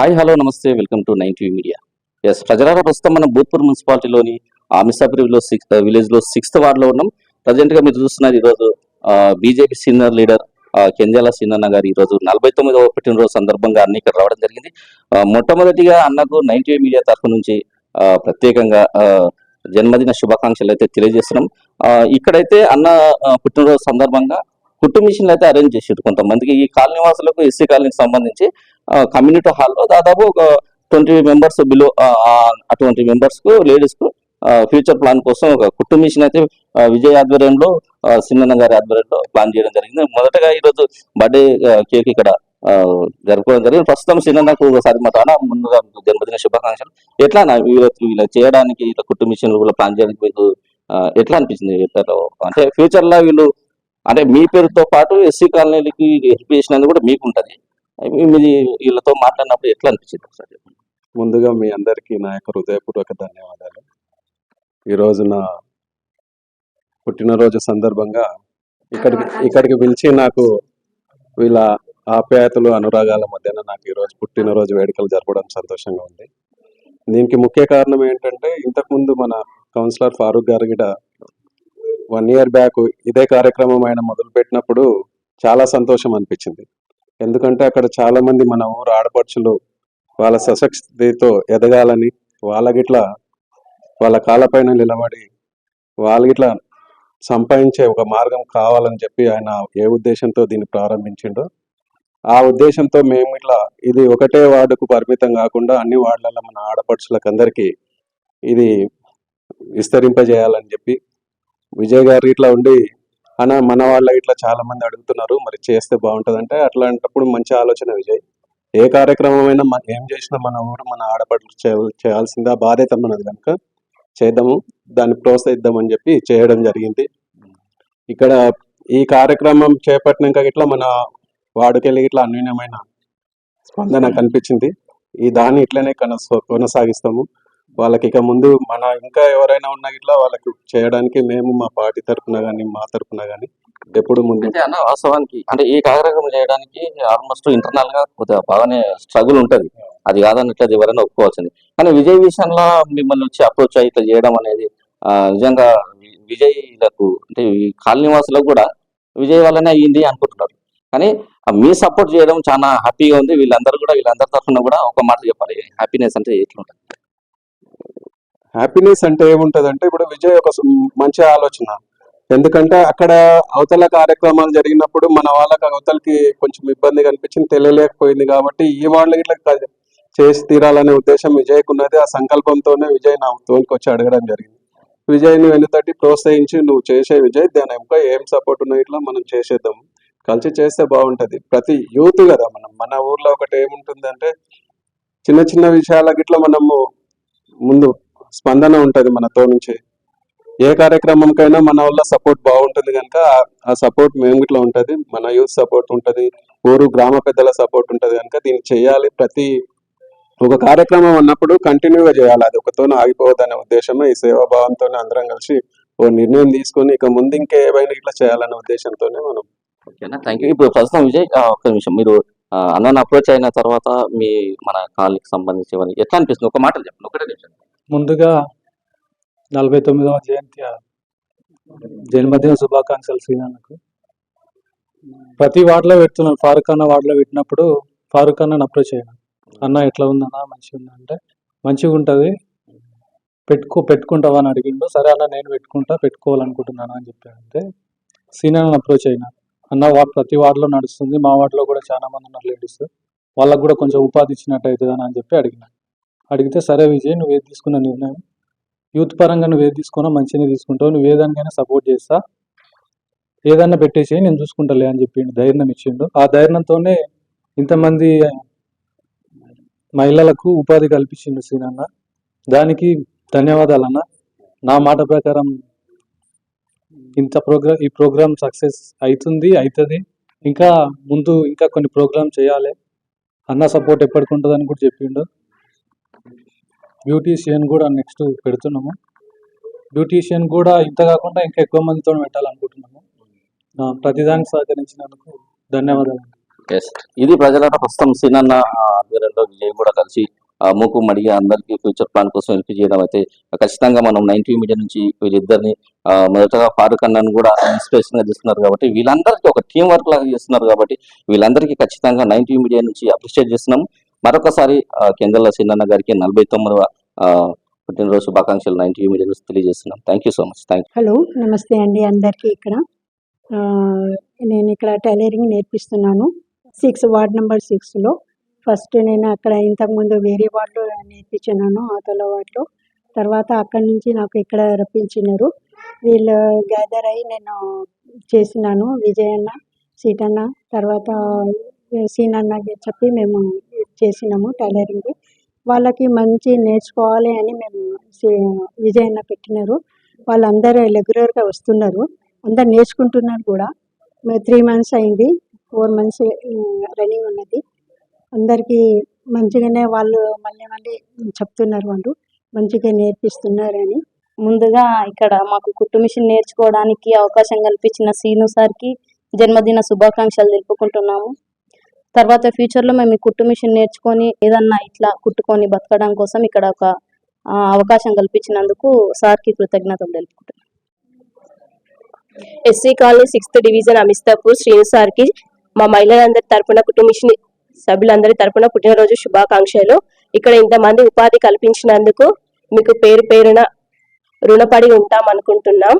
Hi hello నమస్తే welcome to nine TV media. Yes ప్రజలారా ప్రస్తుతం మనం భూత్పూర్ మున్సిపాలిటీలోని ఆమిసాపురిలో సిక్స్ విలేజ్లో సిక్స్త్ వార్డులో ఉన్నాం. ప్రజెంట్గా మీరు చూస్తున్నారు ఈరోజు బీజేపీ సీనియర్ లీడర్ కెంజాల సీనన్న గారు ఈరోజు నలభై తొమ్మిదవ పుట్టినరోజు సందర్భంగా అన్ని ఇక్కడ రావడం జరిగింది. మొట్టమొదటిగా అన్నకు నైన్టీ మీడియా తరఫు నుంచి ప్రత్యేకంగా జన్మదిన శుభాకాంక్షలు అయితే తెలియజేస్తున్నాం. ఇక్కడైతే అన్న పుట్టినరోజు సందర్భంగా కుట్టు మిషన్లు అయితే అరేంజ్ చేసారు కొంతమందికి. ఈ కాలనీ వాసులకు ఎస్సీ కాలనీకి సంబంధించి కమ్యూనిటీ హాల్లో దాదాపు ఒక ట్వంటీ మెంబర్స్ బిలో అటువంటి మెంబర్స్కు కు లేడీస్కు ఫ్యూచర్ ప్లాన్ కోసం ఒక కుట్టు మిషన్ అయితే విజయ్ ఆధ్వర్యంలో ఆ, సిన్నన్న గారి ఆధ్వర్యంలో ప్లాన్ చేయడం జరిగింది. మొదటగా ఈరోజు బర్త్డే కేక్ ఇక్కడ జరుపుకోవడం జరిగింది. ప్రస్తుతం సిన్నన్నకు ఒకసారి మా తాన ముందుగా జన్మదిన శుభాకాంక్షలు. ఎట్లా నా వీళ్ళ వీళ్ళ చేయడానికి ఇట్లా కుట్టు మిషన్ కూడా ప్లాన్ చేయడానికి మీకు ఎట్లా అనిపించింది? అంటే ఫ్యూచర్లో వీళ్ళు అంటే మీ పేరుతో పాటు ఎస్సీ కాలనీలకి హెల్ప్ చేసినందుకు కూడా మీకు ఉంటుంది. మీది వీళ్ళతో మాట్లాడినప్పుడు ఎట్లా అనిపించింది ఒకసారి చెప్పండి. ముందుగా మీ అందరికీ నా యొక్క హృదయపూర్వక ధన్యవాదాలు. ఈరోజు నా పుట్టినరోజు సందర్భంగా ఇక్కడికి ఇక్కడికి పిలిచి నాకు వీళ్ళ ఆప్యాయతలు అనురాగాల మధ్యన నాకు ఈరోజు పుట్టినరోజు వేడుకలు జరపడం సంతోషంగా ఉంది. దీనికి ముఖ్య కారణం ఏంటంటే ఇంతకుముందు మన కౌన్సిలర్ ఫారూక్ గారు గిట వన్ ఇయర్ బ్యాక్ ఇదే కార్యక్రమం ఆయన మొదలుపెట్టినప్పుడు చాలా సంతోషం అనిపించింది. ఎందుకంటే అక్కడ చాలా మంది మన ఊరు ఆడపడుచులు వాళ్ళ సశక్తితో ఎదగాలని వాళ్ళ గిట్ల వాళ్ళ కాళ్ళపైన నిలబడి వాళ్ళ గిట్ల సంపాదించే ఒక మార్గం కావాలని చెప్పి ఆయన ఏ ఉద్దేశంతో దీన్ని ప్రారంభించిండో ఆ ఉద్దేశంతో మేము ఇట్లా ఇది ఒకటే వార్డుకు పరిమితం కాకుండా అన్ని వార్డులలో మన ఆడపడుచులకు అందరికీ ఇది విస్తరింపజేయాలని చెప్పి విజయ్ గారు ఇట్లా ఉండి అన్న మన వాళ్ళ ఇట్లా చాలా మంది అడుగుతున్నారు మరి చేస్తే బాగుంటుంది అంటే అట్లాంటప్పుడు మంచి ఆలోచన విజయ్. ఏ కార్యక్రమం అయినా మనం ఏం చేసినా మన ఊరు మన ఆడపడులు చేయ- చేయాల్సిందా? బాధ్యత మనది కనుక చేద్దాము దాన్ని ప్రోత్సహిద్దామని చెప్పి చేయడం జరిగింది. ఇక్కడ ఈ కార్యక్రమం చేపట్టినాక ఇట్లా మన వాడుకెళ్ళి ఇట్లా అన్యూన్యమైన స్పందన కనిపించింది. ఈ దాన్ని ఇట్లనే కొనసాగిస్తాము. వాళ్ళకి ఇక ముందు మన ఇంకా ఎవరైనా ఉన్నా ఇట్లా వాళ్ళకి చేయడానికి మేము మా పార్టీ తరపున కానీ మా తరపున కానీ ఎప్పుడు ముందు అంటే అన్న వాస్తవానికి అంటే ఈ కార్యక్రమం చేయడానికి ఆల్మోస్ట్ ఇంటర్నల్గా కొద్దిగా బాగానే స్ట్రగుల్ ఉంటది. అది కాదన్నట్లేదు ఎవరైనా ఒప్పుకోవాల్సింది. కానీ విజయ్ విషయంలో మిమ్మల్ని వచ్చి అప్రోచ్ అయ్యి ఇట్లా చేయడం అనేది నిజంగా విజయ్లకు అంటే ఈ కాలనీ కూడా విజయ్ వల్లనే అయ్యింది అనుకుంటున్నారు. కానీ మీ సపోర్ట్ చేయడం చాలా హ్యాపీగా ఉంది. వీళ్ళందరూ కూడా వీళ్ళందరి తరఫున కూడా ఒక మాట చెప్పాలి. హ్యాపీనెస్ అంటే ఎట్లుంటుంది? హ్యాపీనెస్ అంటే ఏముంటదంటే ఇప్పుడు విజయ్ ఒక మంచి ఆలోచన. ఎందుకంటే అక్కడ అవతల కార్యక్రమాలు జరిగినప్పుడు మన వాళ్ళకి అవతలకి కొంచెం ఇబ్బంది కనిపించింది తెలియలేకపోయింది కాబట్టి ఈ వాళ్ళు ఇట్లా చేసి తీరాలనే ఉద్దేశం విజయ్కి ఉన్నది. ఆ సంకల్పంతోనే విజయ్ నా తోలికి వచ్చి అడగడం జరిగింది. విజయ్ని వెనుతట్టి ప్రోత్సహించి నువ్వు చేసే విజయ్ దాని ఇంకా ఏం సపోర్ట్ ఉన్నాయి ఇట్లా మనం చేసేద్దాం. కలిసి చేస్తే బాగుంటుంది. ప్రతి యూత్ కదా మనం. మన ఊర్లో ఒకటి ఏముంటుందంటే చిన్న చిన్న విషయాలకి ఇట్లా మనము ముందు స్పందన ఉంటుంది మనతో నుంచి. ఏ కార్యక్రమంకైనా మన వల్ల సపోర్ట్ బాగుంటుంది కనుక ఆ- సపోర్ట్ మేము ఇట్లా ఉంటది. మన యూత్ సపోర్ట్ ఉంటుంది. ఊరు గ్రామ పెద్దల సపోర్ట్ ఉంటుంది కనుక దీన్ని చేయాలి. ప్రతి ఒక కార్యక్రమం అన్నప్పుడు కంటిన్యూగా చేయాలి. అది ఒకతోనే ఆగిపోవద్దనే ఉద్దేశమే ఈ సేవాభావంతో అందరం కలిసి ఓ నిర్ణయం తీసుకొని ఇక ముందు ఇంకా ఏమైనా ఇట్లా చేయాలనే ఉద్దేశంతోనే మనం ఓకేనా థ్యాంక్ యూ ఇప్పుడు ప్రస్తుతం విజయ్ ఒక్క నిమిషం. మీరు ఆ, అప్రోచ్ అయిన తర్వాత మీ మన కాలనీకి సంబంధించి ఎట్లా అనిపిస్తుంది? ఒక మాట చెప్పండి. ఒకటే నిమిషం. ముందుగా నలభై తొమ్మిదవ జయంతి జన్మదిన శుభాకాంక్షలు శ్రీనాన్నకు. ప్రతి వార్డులో పెడుతున్నాను ఫారూక్ అన్న వార్డులో పెట్టినప్పుడు ఫారూక్ అన్నని అప్రోచ్ అయ్యాను అన్న ఎట్లా ఉందన్నా మంచిగా ఉందా అంటే మంచిగా ఉంటుంది. పెట్టుకో పెట్టుకుంటావా అని అడిగిండు. సరే అన్న నేను పెట్టుకుంటా పెట్టుకోవాలనుకుంటున్నాను అని చెప్పాను అంటే సీనియర్ అప్రోచ్ అయినా అన్న వా ప్రతి వార్డులో నడుస్తుంది. మా వార్డులో కూడా చాలా మంది ఉన్నారు లేడీస్. వాళ్ళకు కూడా కొంచెం ఉపాధి ఇచ్చినట్టు అవుతుందని అని చెప్పి అడిగినాను అడిగితే సరే విజయ్ నువ్వు ఏది తీసుకున్న నిర్ణయం? యూత్ పరంగా నువ్వు ఏది తీసుకున్నా మంచిగానే తీసుకుంటావు నువ్వు ఏదానికైనా సపోర్ట్ చేస్తా. ఏదన్నా పెట్టేసి నేను చూసుకుంటాలే అని చెప్పిండు ధైర్యం ఇచ్చిండు. ఆ ధైర్యంతోనే ఇంతమంది మహిళలకు ఉపాధి కల్పించిండు సీనన్న దానికి ధన్యవాదాలన్న నా మాట ప్రకారం ఇంత ప్రోగ్రామ్ ఈ ప్రోగ్రామ్ సక్సెస్ అవుతుంది అవుతుంది ఇంకా ముందు ఇంకా కొన్ని ప్రోగ్రామ్ చేయాలి. అన్న సపోర్ట్ ఎప్పటికి ఉంటుందని కూడా చెప్పిండు. బ్యూటీషియన్ కూడా నెక్స్ట్ పెడుతున్నాము. బ్యూటీషియన్ కూడా ఇంత కాకుండా ఇంకా ఎక్కువ మందితో పెట్టాలనుకుంటున్నాము. ప్రతిదానికి సహకరించినందుకు ధన్యవాదాలు. ఎస్ ఇది ప్రజల ప్రస్తుతం సీనన్న ఆధ్వర్యంలో విజయ్ కూడా కలిసి మూకు మడిగి అందరికీ ఫ్యూచర్ ప్లాన్ కోసం హెల్ప్ చేయడం అయితే ఖచ్చితంగా మనం నైన్టీ మీడియా నుంచి వీళ్ళిద్దరిని మొదటగా ఫారూక్ అన్నను కూడా ఇన్స్పిరేషన్గా తీసుకున్నారు కాబట్టి వీళ్ళందరికీ ఒక టీం వర్క్ లాగా చేస్తున్నారు కాబట్టి వీళ్ళందరికీ ఖచ్చితంగా నైన్టీ మీడియా నుంచి అప్రిషియేట్ చేస్తున్నాం మరొకసారి కేంద్రంలో కేంద్రాల గారికి నలభై తొమ్మిదవ పుట్టినరోజు శుభాకాంక్షలు నైన్టీ మీడియా తెలియజేస్తున్నాం. Thank you so much thank hello నమస్తే అండి అందరికీ ఇక్కడ. నేను ఇక్కడ టైలరింగ్ నేర్పిస్తున్నాను. సిక్స్ వార్డ్ నెంబర్ సిక్స్లో. ఫస్ట్ నేను అక్కడ ఇంతకుముందు వేరే వార్డులో నేర్పించినాను ఆతల వార్డులో. తర్వాత అక్కడి నుంచి నాకు ఇక్కడ రప్పించినారు. వీళ్ళు గ్యాదర్ అయ్యి నేను చేసినాను విజయన్న సీటన్న తర్వాత సీనన్నకి చెప్పి మేము చేసినాము టైలరింగ్. వాళ్ళకి మంచి నేర్చుకోవాలి అని మేము విజయన్న పెట్టినారు. వాళ్ళందరూ రెగ్యులర్గా వస్తున్నారు. అందరు నేర్చుకుంటున్నారు కూడా. త్రీ మంత్స్ అయింది. ఫోర్ మంత్స్ రన్నింగ్ ఉన్నది. అందరికీ మంచిగానే వాళ్ళు మళ్ళీ మళ్ళీ చెప్తున్నారు వాళ్ళు. మంచిగా నేర్పిస్తున్నారని. ముందుగా ఇక్కడ మాకు కుట్టు మిషన్ నేర్చుకోవడానికి అవకాశం కల్పించిన సీను సార్కి జన్మదిన శుభాకాంక్షలు తెలుపుకుంటున్నాము. తర్వాత ఫ్యూచర్లో మేము ఈ కుట్టు మిషన్ నేర్చుకొని ఏదన్నా ఇట్లా కుట్టుకొని బతకడం కోసం ఇక్కడ ఒక అవకాశం కల్పించినందుకు సార్కి కృతజ్ఞతలు తెలుపుకుంటున్నాం. SC colony sixth division Amistapur Srinu సార్కి మా మహిళలందరి తరఫున కుటుంబిషి సభ్యులందరి తరపున పుట్టినరోజు శుభాకాంక్షలు. ఇక్కడ ఇంతమంది ఉపాధి కల్పించినందుకు మీకు పేరు పేరున రుణపడి ఉంటాం అనుకుంటున్నాం